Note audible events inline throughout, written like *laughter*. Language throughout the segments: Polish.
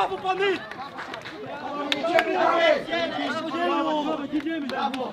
Brawo, brawo, pany! Idziemy dalej! Brawo, jedziemy! Brawo!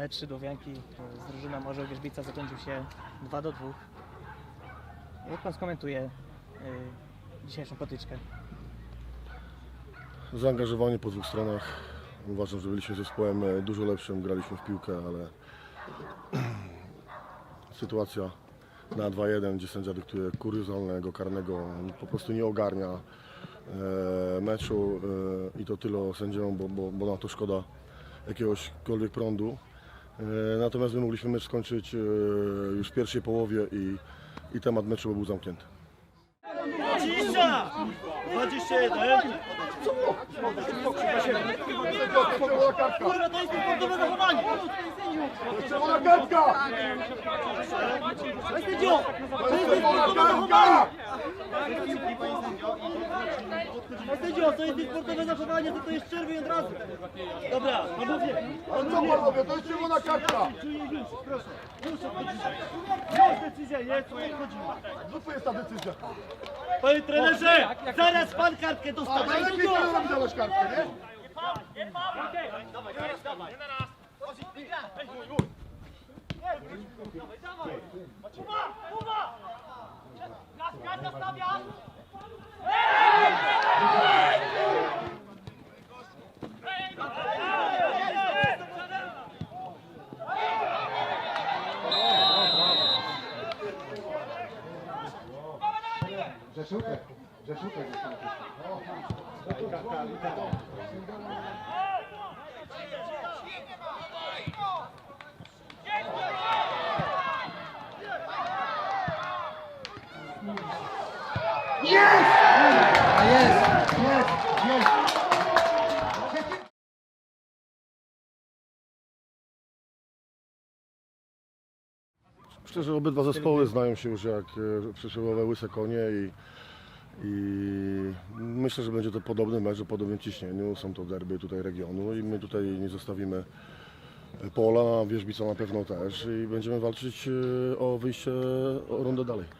Mecz Szydowianki z drużyną Orzeł Wierzbica zakończył się 2 do 2. Jak pan skomentuje y, dzisiejszą potyczkę? Zaangażowanie po dwóch stronach. Uważam, że byliśmy zespołem e, dużo lepszym, graliśmy w piłkę, ale *clears throat* sytuacja na 2-1, gdzie sędzia dyktuje kuriozalnego, karnego, po prostu nie ogarnia e, meczu e, i to tyle o sędziom, bo, bo, bo na to szkoda jakiegośkolwiek prądu. E, natomiast my mogliśmy mecz skończyć e, już w pierwszej połowie i, i temat meczu by był zamknięty. 20! 21! Czerwona kartka! Kurwa, to jest sportowe zachowanie! Czerwona kartka! Panie sędzio! To jest Czerwona sportowe kartka! zachowanie! Panie sędzio, to jest sportowe zachowanie, to to jest czerwień od razu! Dobra, panowie! Ale co panowie, to jest czerwona kartka! Proszę! Już! Już decyzja jest, co odchodzimy! Co to jest ta decyzja? Panie trenerze! Zaraz pan kartkę dostanie! Ale lepiej trenerowi dawać kartkę, nie? Grzeszutek, Grzeszutek jest tam. Jest! A jest! Jest! Że obydwa zespoły znają się już jak e, przysłowiowe łyse konie i, i myślę, że będzie to podobny mecz o podobnym ciśnieniu. Są to derby tutaj regionu i my tutaj nie zostawimy pola, wierzbica na pewno też i będziemy walczyć e, o wyjście o rundę dalej.